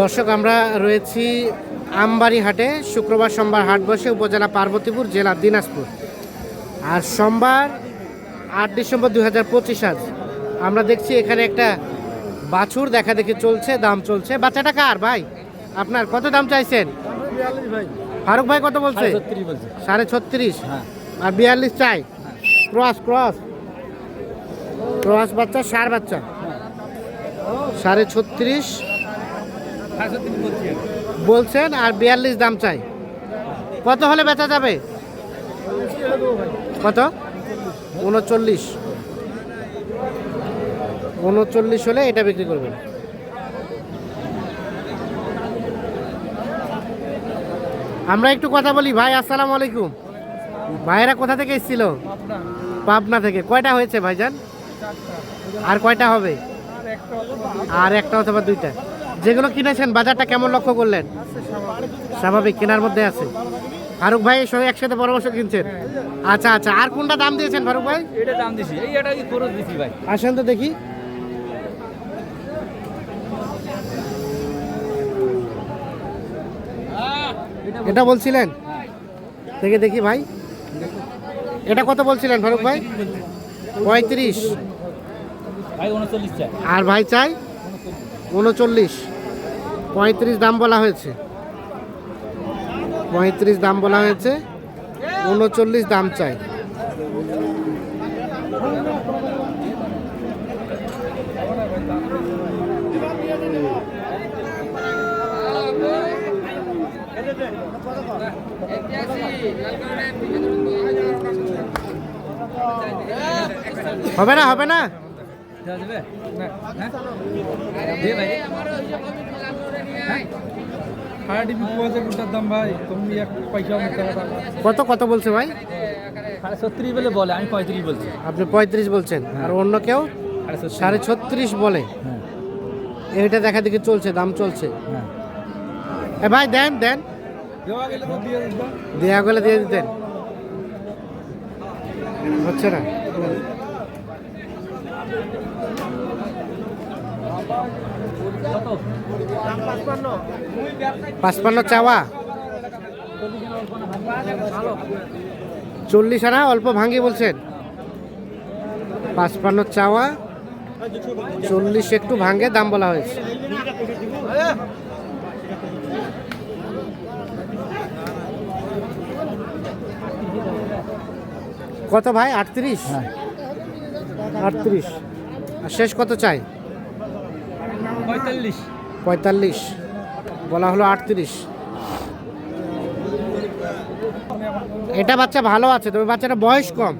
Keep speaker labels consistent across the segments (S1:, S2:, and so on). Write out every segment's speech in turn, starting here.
S1: দর্শক আমরা রয়েছি আমবাড়ি হাটে। শুক্রবার সোমবার হাট বসে উপজেলা পার্বতীপুর জেলা দিনাজপুর। আর সোমবার আট ডিসেম্বর দুই হাজার পঁচিশ আজ। আমরা দেখছি এখানে একটা বাছুর দেখা দেখি চলছে দাম চলছে। বাচ্চাটা কার ভাই? আপনার কত দাম চাইছেন? ফারুক ভাই কত বলছে?
S2: বলছে
S1: সাড়ে ছত্রিশ।
S2: হ্যাঁ।
S1: আর বিয়াল্লিশ চাই? Cross cross. ক্রস বাচ্চা সার বাচ্চা। সাড়ে ছত্রিশ। বলছেন, আর বিয়াল্লিশ দাম চাই। কত হলে বেচা যাবে? কত? উনচল্লিশ। উনচল্লিশ হলে এটা বিক্রি করবেন। আমরা একটু কথা বলি, ভাই, আসসালামু আলাইকুম। ভাইয়েরা কোথা থেকে এসেছিল? পাবনা থেকে। কয়টা হয়েছে, ভাইজান? আর কয়টা হবে? আর একটা অথবা দুইটা। যেগুলো কিনেছেন বাজারটা কেমন লক্ষ্য করলেন? স্বাভাবিক কেনার মধ্যে আছে। ফারুক ভাই এর সঙ্গে একসাথে পরামর্শ কিনছেন? আচ্ছা আচ্ছা আর কোনটা দাম দিয়েছেন ফারুক ভাই?
S2: এটা দাম দিছি। এই এটা কি খরচ দিছি ভাই?
S1: আসেন তো দেখি। এটা বলছিলেন? দেখে দেখি ভাই। এটা কত বলছিলেন ফারুক ভাই? পঁয়ত্রিশ। আর ভাই চাই? উনচল্লিশ। পঁয়ত্রিশ দাম বলা হয়েছে। পঁয়ত্রিশ দাম বলা হয়েছে। উনচল্লিশ দাম চাই। হবে না হবে না?
S2: হ্যাঁ
S3: দাম ভাই তুমি এক পয়সা
S1: কত কত বলছে ভাই?
S2: সাড়ে ছত্রিশ বলে বলে আমি পঁয়ত্রিশ বলছি।
S1: আপনি পঁয়ত্রিশ বলছেন আর অন্য কেউ?
S2: সাড়ে ছত্রিশ।
S1: বলে?
S2: এটা
S1: এইটা দেখা দেখি চলছে দাম চলছে।
S2: হ্যাঁ।
S1: এ ভাই দেন দেন।
S3: দেওয়া গেলে দিয়ে
S1: গেলে দিয়ে দিতেন। হচ্ছে না? পাঁচপান্ন চাওয়া। চল্লিশ আনা অল্প ভাঙ্গি বলছেন। পাঁচপান্ন চাওয়া। চল্লিশ একটু ভাঙ্গে দাম বলা হয়েছে। কত ভাই? আটত্রিশ?
S2: হ্যাঁ।
S1: আটত্রিশ। আর শেষ কত চাই?
S2: পঁয়তাল্লিশ।
S1: পঁয়তাল্লিশ। বলা হলো আটত্রিশ। এটা বাচ্চা ভালো আছে তবে বাচ্চাটা বয়স কম।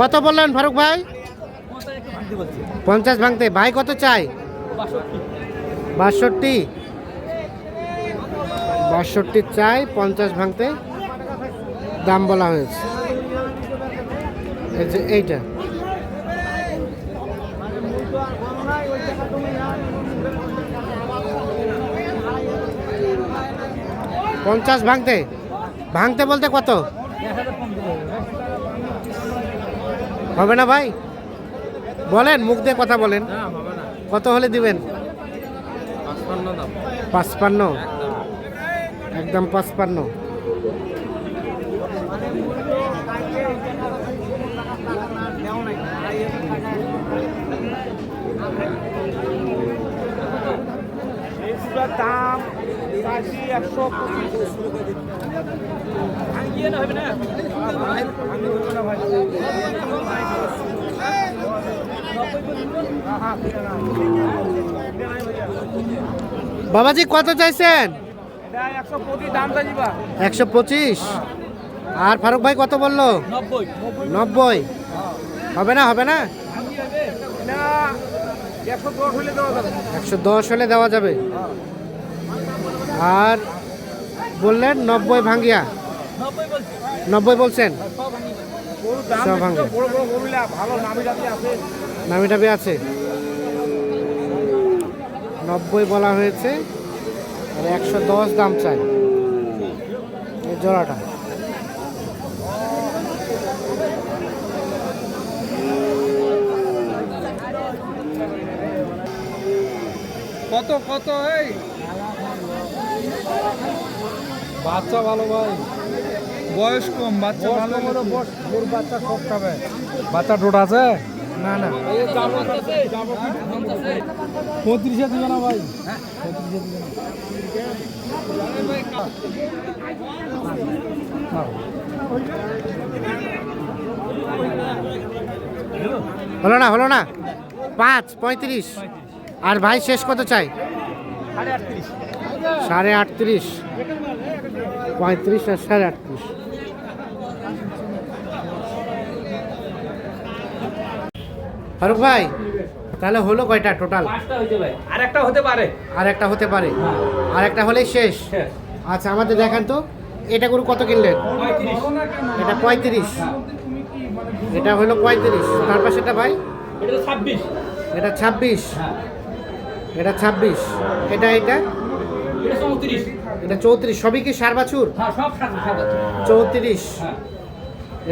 S1: কত বললেন ফারুক ভাই? পঞ্চাশ ভাঙতে। ভাই কত চাই?
S2: বাষট্টি।
S1: বাষট্টি চাই, পঞ্চাশ ভাঙতে। দাম বলা হয়েছে। এই যে এইটা। পঞ্চাশ ভাঙতে। ভাঙতে বলতে কত
S2: এক হাজার কম দিলে হবে
S1: না ভাই? বলেন মুখ দিয়ে কথা বলেন। কত হলে দিবেন? পাঁচপান্ন একদম পাঁচপান্ন।
S3: দাম একশো
S1: বাবাজি, কত চাইছেন?
S3: একশো পঁচিশ।
S1: আর ফারুক ভাই কত বলল?
S2: নব্বই।
S1: হবে না হবে না?
S3: একশো দশ হলে দেওয়া যাবে।
S1: আর বললেন নব্বই ভাঙ্গিয়া।
S2: নব্বই
S1: বলছেন?
S2: সব
S3: নামি আছে।
S1: নব্বই বলা হয়েছে, আর একশো দশ দাম চাই। এই জোড়াটা।
S3: কত কত, এই? বাচ্চা ভালো ভাই। বয়স কম বাচ্চা ভালো গরু বাচ্চা সব খাবে। বাচ্চা টোট আছে?
S1: না না।
S3: পঁয়ত্রিশে দিবে না ভাই?
S1: হলো না হলো না। পাঁচ পঁয়ত্রিশ। আর ভাই শেষ কত চাই?
S2: সাড়ে আটত্রিশ।
S1: পঁয়ত্রিশ আর সাড়ে আটত্রিশ। ফারুক ভাই তাহলে হলো কয়টা টোটাল
S2: আর একটা হতে পারে।
S1: আর একটা হতে পারে।
S2: হ্যাঁ।
S1: আর একটা হলেই শেষ?
S2: শেষ।
S1: আচ্ছা আমাদের দেখান তো এটা গরু কত কিনলেন? এটা পঁয়ত্রিশ। এটা হলো পঁয়ত্রিশ। তার পাশে এটা ভাই?
S2: এটা ছাব্বিশ।
S1: এটা ছাব্বিশ।
S2: হ্যাঁ।
S1: এটা ছাব্বিশ। এটা এটা?
S2: এটা চৌত্রিশ।
S1: এটা চৌত্রিশ সবই কি সার বাছুর?
S2: হ্যাঁ।
S1: চৌত্রিশ।
S2: হ্যাঁ।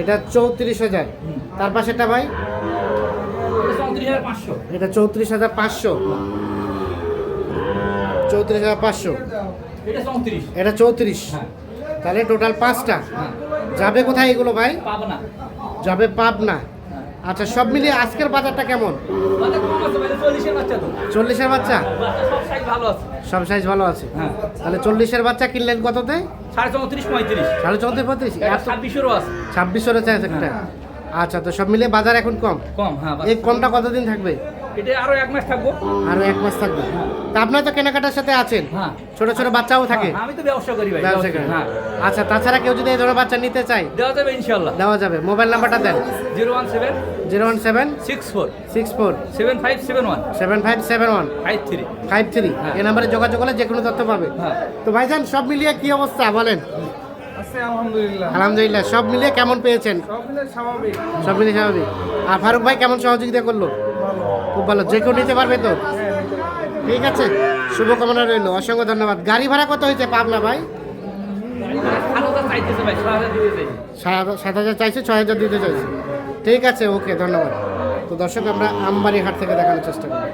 S1: এটা চৌত্রিশ হাজার। তার পাশেটা ভাই?
S2: এটা চৌত্রিশ হাজার পাঁচশো।
S1: এটা চৌত্রিশ হাজার পাঁচশো। চৌত্রিশ হাজার পাঁচশো।
S2: এটা চৌত্রিশ। হ্যাঁ।
S1: তাহলে টোটাল পাঁচটা। যাবে কোথায় এগুলো ভাই?
S2: পাবো না
S1: যাবে পাবনা। আচ্ছা সব মিলিয়ে আজকের বাজারটা কেমন?
S2: মানে মানে চল্লিশের বাচ্চা সব সাইজ ভালো আছে। হ্যাঁ।
S1: তাহলে চল্লিশের বাচ্চা কিনলেন কততে?
S2: সাড়ে চৌত্রিশ পঁয়ত্রিশ।
S1: সাড়ে চৌত্রিশ পঁয়ত্রিশ?
S2: এটা ছাব্বিশেরও আছে।
S1: ছাব্বিশ রয়েছে একটা। আচ্ছা তো সব মিলিয়ে বাজার এখন কম?
S2: কম হ্যাঁ
S1: এই কমটা কতদিন থাকবে?
S2: এটা আরও এক মাস থাকব।
S1: আরও এক মাস থাকবে। তা আপনার তো কেনাকাটার সাথে আছেন।
S2: হ্যাঁ।
S1: ছোট ছোট বাচ্চাও থাকে।
S2: হ্যাঁ, আমি তো ব্যবসা করি ভাই
S1: ব্যবসা করেন।
S2: হ্যাঁ।
S1: আচ্ছা তাছাড়া কেউ যদি এই ধরনের বাচ্চা নিতে চায়?
S2: দেওয়া যাবে ইনশাল্লাহ
S1: দেওয়া যাবে। মোবাইল নাম্বারটা দেন।
S2: Zero one seven
S1: zero one seven
S2: six four
S1: six four
S2: seven five seven one
S1: seven five seven one
S2: five three
S1: five three.
S2: হ্যাঁ।
S1: এই নাম্বারে যোগাযোগ করলে যে কোনো তথ্য পাবে।
S2: হ্যাঁ।
S1: তো ভাইজান সব মিলিয়ে কি অবস্থা? বলেন।
S3: আলহামদুলিল্লাহ।
S1: আলহামদুলিল্লাহ। সব মিলিয়ে কেমন পেয়েছেন?
S3: সব মিলে স্বাভাবিক।
S1: সব মিলিয়ে স্বাভাবিক। আর ফারুক ভাই কেমন সহযোগিতা করল? খুব ভালো, যে কেউ নিতে পারবে তো? ঠিক আছে, শুভকামনা রইল, অসংখ্য ধন্যবাদ। গাড়ি ভাড়া কত হয়েছে পাবনা ভাই? সাত হাজার চাইছে, ছয় হাজার দিতে চাইছে। ঠিক আছে, ওকে, ধন্যবাদ। তো দর্শক, আমরা আমবাড়ি হাট থেকে দেখানোর চেষ্টা করি